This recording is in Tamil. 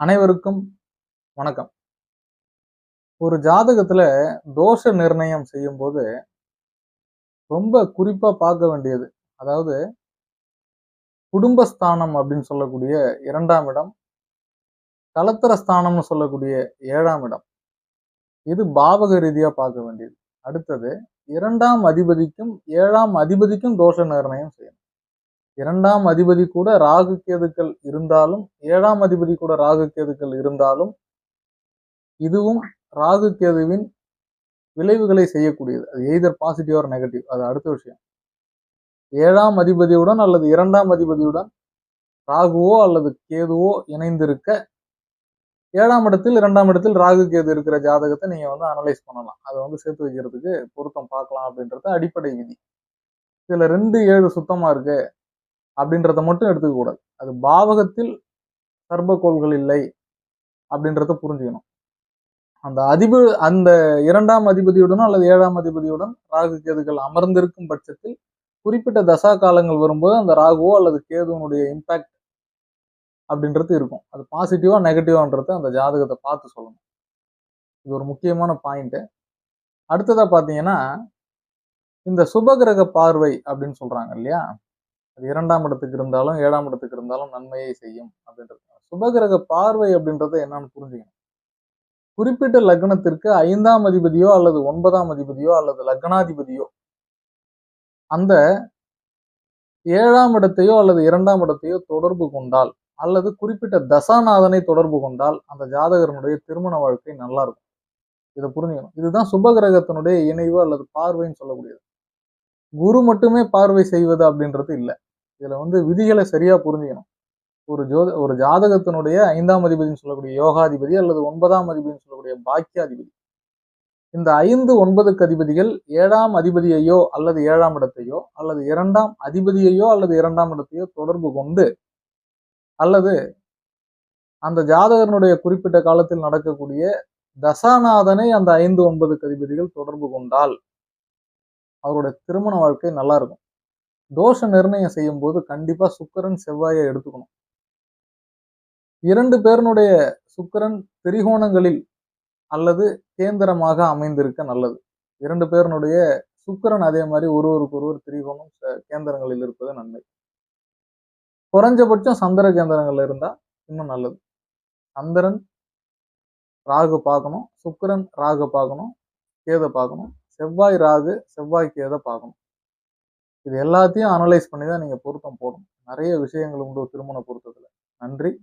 அனைவருக்கும் வணக்கம். ஒரு ஜாதகத்துல தோஷ நிர்ணயம் செய்யும் போது ரொம்ப குறிப்பா பார்க்க வேண்டியது. அதாவது குடும்பஸ்தானம் அப்படின்னு சொல்லக்கூடிய இரண்டாம் இடம் கலத்தர ஸ்தானம்னு சொல்லக்கூடிய ஏழாம் இடம். இது பாவக ரீதியா பார்க்க வேண்டியது. அடுத்தது இரண்டாம் அதிபதிக்கும் ஏழாம் அதிபதிக்கும் தோஷ நிர்ணயம் செய்யணும். இரண்டாம் அதிபதி கூட ராகு கேதுக்கள் இருந்தாலும் ஏழாம் அதிபதி கூட ராகு கேதுக்கள் இருந்தாலும் இதுவும் ராகு கேதுவின் விளைவுகளை செய்யக்கூடியது. அது எய்தர் பாசிட்டிவ் ஆர் நெகட்டிவ் அது அடுத்த விஷயம். ஏழாம் அதிபதியுடன் அல்லது இரண்டாம் அதிபதியுடன் ராகுவோ அல்லது கேதுவோ இணைந்திருக்க ஏழாம் இடத்தில் இரண்டாம் இடத்தில் ராகு கேது இருக்கிற ஜாதகத்தை நீங்கள் வந்து அனலைஸ் பண்ணலாம். அதை வந்து சேர்த்து வைக்கிறதுக்கு பொருத்தம் பார்க்கலாம் அப்படின்றது அடிப்படை விதி. இதில் ரெண்டு ஏழு சுத்தமாக இருக்குது அப்படின்றத மட்டும் எடுத்துக்கக்கூடாது அது பாவகத்தில் சர்பக்கோள்கள் இல்லை அப்படின்றத புரிஞ்சுக்கணும். அந்த அதிப அந்த இரண்டாம் அதிபதியுடன் அல்லது ஏழாம் அதிபதியுடன் ராகு கேதுகள் அமர்ந்திருக்கும் பட்சத்தில் குறிப்பிட்ட தசா காலங்கள் வரும்போது அந்த ராகுவோ அல்லது கேதுவனுடைய இம்பேக்ட் அப்படின்றது இருக்கும். அது பாசிட்டிவா நெகட்டிவான்றது அந்த ஜாதகத்தை பார்த்து சொல்லணும். இது ஒரு முக்கியமான பாயிண்ட்டு அடுத்ததாக பார்த்தீங்கன்னா இந்த சுபகிரக பார்வை அப்படின்னு சொல்கிறாங்க இல்லையா? அது இரண்டாம் இடத்துக்கு இருந்தாலும் ஏழாம் இடத்துக்கு இருந்தாலும் நன்மையை செய்யும் அப்படின்றது. சுபகிரக பார்வை அப்படின்றத என்னன்னு புரிஞ்சுக்கணும். குறிப்பிட்ட லக்னத்திற்கு ஐந்தாம் அதிபதியோ அல்லது ஒன்பதாம் அதிபதியோ அல்லது லக்னாதிபதியோ அந்த ஏழாம் இடத்தையோ அல்லது இரண்டாம் இடத்தையோ தொடர்பு கொண்டால் அல்லது குறிப்பிட்ட தசாநாதனை தொடர்பு கொண்டால் அந்த ஜாதகரனுடைய திருமண வாழ்க்கை நல்லா இருக்கும் இதை புரிஞ்சுக்கணும். இதுதான் சுபகிரகத்தினுடைய இணைவு அல்லது பார்வைன்னு சொல்லக்கூடியது. குரு மட்டுமே பார்வை செய்வது அப்படின்றது இல்லை. இதில் வந்து விதிகளை சரியா புரிஞ்சுக்கணும். ஒரு ஜோத ஒரு ஜாதகத்தினுடைய ஐந்தாம் அதிபதினு சொல்லக்கூடிய யோகாதிபதி அல்லது ஒன்பதாம் அதிபதினு சொல்லக்கூடிய பாக்கியாதிபதி. இந்த ஐந்து ஒன்பதுக்கு அதிபதிகள் ஏழாம் அதிபதியையோ அல்லது ஏழாம் இடத்தையோ அல்லது இரண்டாம் அதிபதியையோ அல்லது இரண்டாம் இடத்தையோ தொடர்பு கொண்டு அல்லது அந்த ஜாதகனுடைய குறிப்பிட்ட காலத்தில் நடக்கக்கூடிய தசாநாதனை அந்த ஐந்து ஒன்பதுக்கு அதிபதிகள் தொடர்பு கொண்டால் அவருடைய திருமண வாழ்க்கை நல்லா இருக்கும். தோஷ நிர்ணயம் செய்யும் போது கண்டிப்பா சுக்கரன் செவ்வாயை எடுத்துக்கணும். இரண்டு பேருனுடைய சுக்கரன் திரிகோணங்களில் அல்லது கேந்திரமாக அமைந்திருக்க நல்லது. இரண்டு பேருனுடைய சுக்கரன் அதே மாதிரி ஒருவருக்கு ஒருவர் திரிகோணம் கேந்திரங்களில் இருப்பது நன்மை. குறைஞ்சபட்சம் சந்திர கேந்திரங்கள்ல இருந்தா இன்னும் நல்லது. சந்திரன் ராகு பார்க்கணும் சுக்கரன் ராகு பார்க்கணும் கேதை பார்க்கணும் செவ்வாய் ராகு செவ்வாய் கேதை பார்க்கணும். இது எல்லாத்தையும் அனலைஸ் பண்ணி தான் நீங்கள் பொருத்தம் போடணும். நிறைய விஷயங்கள் உண்டு திருமண பொருத்தத்தில். நன்றி.